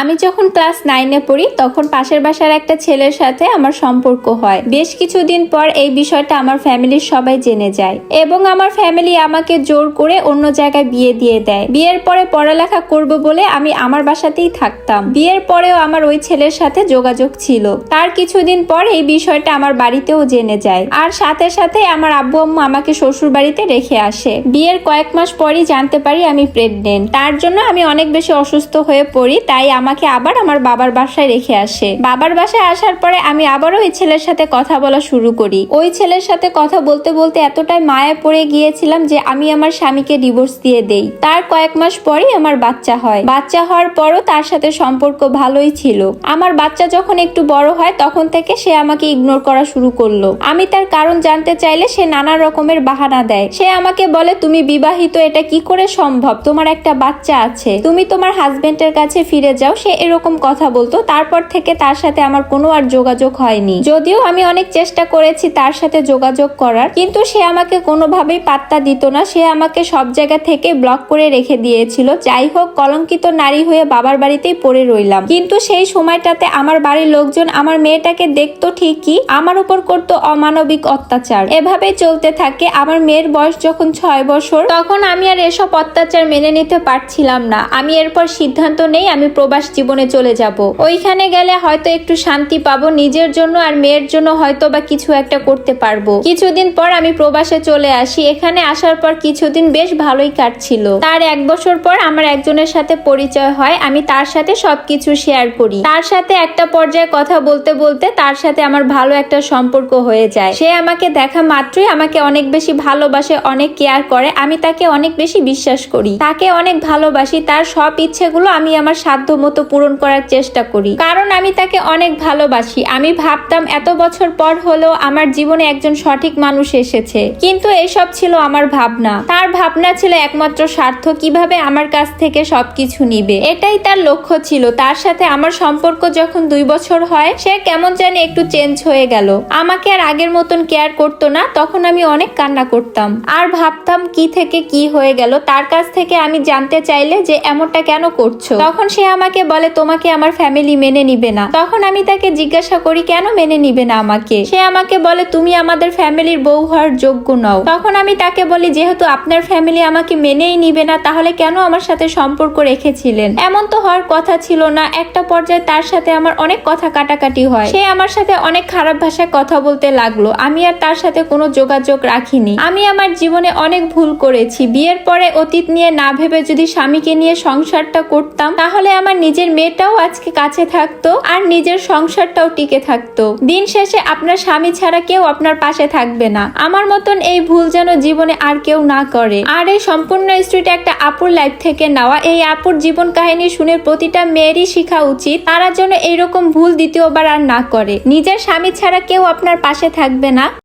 আমি যখন ক্লাস নাইনে পড়ি, তখন পাশের বাসার একটা ছেলের সাথে আমার সম্পর্ক হয়। বেশ কিছুদিন পর এই বিষয়টা আমার ফ্যামিলির সবাই জেনে যায় এবং আমার ফ্যামিলি আমাকে জোর করে অন্য জায়গায় বিয়ে দিয়ে দেয়। বিয়ের পরে পড়ালেখা করব বলে আমি আমার বাসাতেই থাকতাম। বিয়ের পরেও আমার ওই ছেলের সাথে যোগাযোগ ছিল। তার কিছুদিন পর এই বিষয়টা আমার বাড়িতেও জেনে যায়। আর সাথে সাথে আমার আব্বু আম্মু আমাকে শ্বশুর বাড়িতে রেখে আসে। বিয়ের কয়েক মাস পরই জানতে পারি আমি প্রেগনেন্ট তার জন্য আমি অনেক বেশি অসুস্থ হয়ে পড়ি, তাই আমাকে আবার আমার বাবার বাসায় রেখে আসে। বাবার বাসায় আসার পরে আমি আবারও ওই ছেলের সাথে কথা বলা শুরু করি। ওই ছেলের সাথে কথা বলতে বলতে এতটাই মায়া পড়ে গিয়েছিলাম যে আমি আমার স্বামীকে ডিভোর্স দিয়ে দেই। তার কয়েক মাস পরেই আমার বাচ্চা হয়। বাচ্চা হওয়ার পরও তার সাথে সম্পর্ক ভালোই ছিল। আমার বাচ্চা যখন একটু বড় হয়, তখন থেকে সে আমাকে ইগনোর করা শুরু করল। আমি তার কারণ জানতে চাইলে সে নানা রকমের বাহানা দেয়। সে আমাকে বলে, তুমি বিবাহিত, এটা কি করে সম্ভব? তোমার একটা বাচ্চা আছে। তুমি তোমার হাজবেন্ডের কাছে ফিরে যাও সে এরকম কথা বলতো। তারপর থেকে তার সাথে আমার কোনো আর যোগাযোগ হয়নি। যদিও আমি অনেক চেষ্টা করেছি তার সাথে যোগাযোগ করার, কিন্তু সে আমাকে কোনোভাবেই পাত্তা দিত না। সে আমাকে সব জায়গা থেকে ব্লক করে রেখে দিয়েছিল। যাই হোক, কলঙ্কিত নারী হয়ে বাবার বাড়িতেই পড়ে রইলাম। কিন্তু সেই সময়টাতে আমার বাড়ির লোকজন আমার মেয়েটাকে দেখতো ঠিকই, আমার উপর করতো অমানবিক অত্যাচার। এভাবেই চলতে থাকে। আমার মেয়ের বয়স যখন ছয় বছর, তখন আমি আর এসব অত্যাচার মেনে নিতে পারছিলাম না। আমি এরপর সিদ্ধান্ত নেই, আমি প্রবাস জীবনে চলে যাব। ওইখানে গেলে হয়তো একটু শান্তি পাবো, নিজের জন্য আর মেয়ের জন্য হয়তো বা কিছু একটা করতে পারব। কিছুদিন পর আমি প্রবাসে চলে আসি। এখানে আসার পর কিছুদিন বেশ ভালোই কাটছিল। তার এক বছর পর আমার একজনের সাথে পরিচয় হয়। আমি তার সাথে সবকিছু শেয়ার করি। তার সাথে একটা পর্যায়ে কথা বলতে বলতে তার সাথে আমার ভালো একটা সম্পর্ক হয়ে যায়। সে আমাকে দেখা মাত্রই আমাকে অনেক বেশি ভালোবাসে, অনেক কেয়ার করে। আমি তাকে অনেক বেশি বিশ্বাস করি। তাকে অনেক ভালোবাসি। তার সব ইচ্ছেগুলো আমি আমার সাধ্য মতো পূরণ করার চেষ্টা করি। কারণ আমি তাকে অনেক ভালোবাসি। আমি ভাবতাম এত বছর পর হলেও আমার জীবনে একজন সঠিক মানুষ এসেছে। কিন্তু এসব ছিল আমার ভাবনা। তার ভাবনা ছিল একমাত্র স্বার্থ, কীভাবে আমার কাছ থেকে সবকিছু নিবে। এটাই তার লক্ষ্য ছিল। তার সাথে আমার সম্পর্ক যখন দুই বছর হয়, সে কেমন জানি একটু চেঞ্জ হয়ে গেল। আমাকে আর আগের মতন কেয়ার করতো না। তখন আমি অনেক কান্না করতাম। আর ভাবতাম কি থেকে কি হয়ে গেল। তার কাছ থেকে আমি জানতে চাইলে যে, এমনটা কেন করছ? তখন সে আমাকে বলে, তোমাকে আমার ফ্যামিলি মেনে নিবে না। তখন আমি তাকে জিজ্ঞাসা করি, কেন মেনে নিবে না আমাকে? সে আমাকে বলে, তুমি আমাদের ফ্যামিলির বউ হওয়ার যোগ্য নও। তখন আমি তাকে বলি, যেহেতু আপনার ফ্যামিলি আমাকে মেনেই নিবে না, তাহলে কেন আমার সাথে সম্পর্ক রেখেছিলেন? এমন তো হওয়ার কথা ছিল না। একটা পর্যায়ে তার সাথে আমার অনেক কথা কাটাকাটি হয়। সে আমার সাথে অনেক খারাপ ভাষায় কথা বলতে লাগল। আমি আর তার সাথে কোনো যোগাযোগ রাখিনি। আমি আমার জীবনে অনেক ভুল করেছি। বিয়ের পরে অতীত নিয়ে না ভেবে যদি স্বামীকে নিয়ে সংসারটা করতাম, তাহলে আমার নিজের মেয়েটাও আজকে কাছে থাকতো আর নিজের সংসারটাও টিকে থাকতো। দিন শেষে আপনার স্বামী ছাড়া কেউ আপনার পাশে থাকবে না। আমার মতন এই ভুল যেন জীবনে আর কেউ না করে। আর এই সম্পূর্ণ স্ট্রিট একটা আপুর লাইফ থেকে নেওয়া। এই আপুর জীবন কাহিনী শুনে প্রতিটা মেয়েরই শেখা উচিত। তারা যেন এইরকম ভুল দ্বিতীয়বার আর না করে। নিজের স্বামী ছাড়া কেউ আপনার পাশে থাকবে না।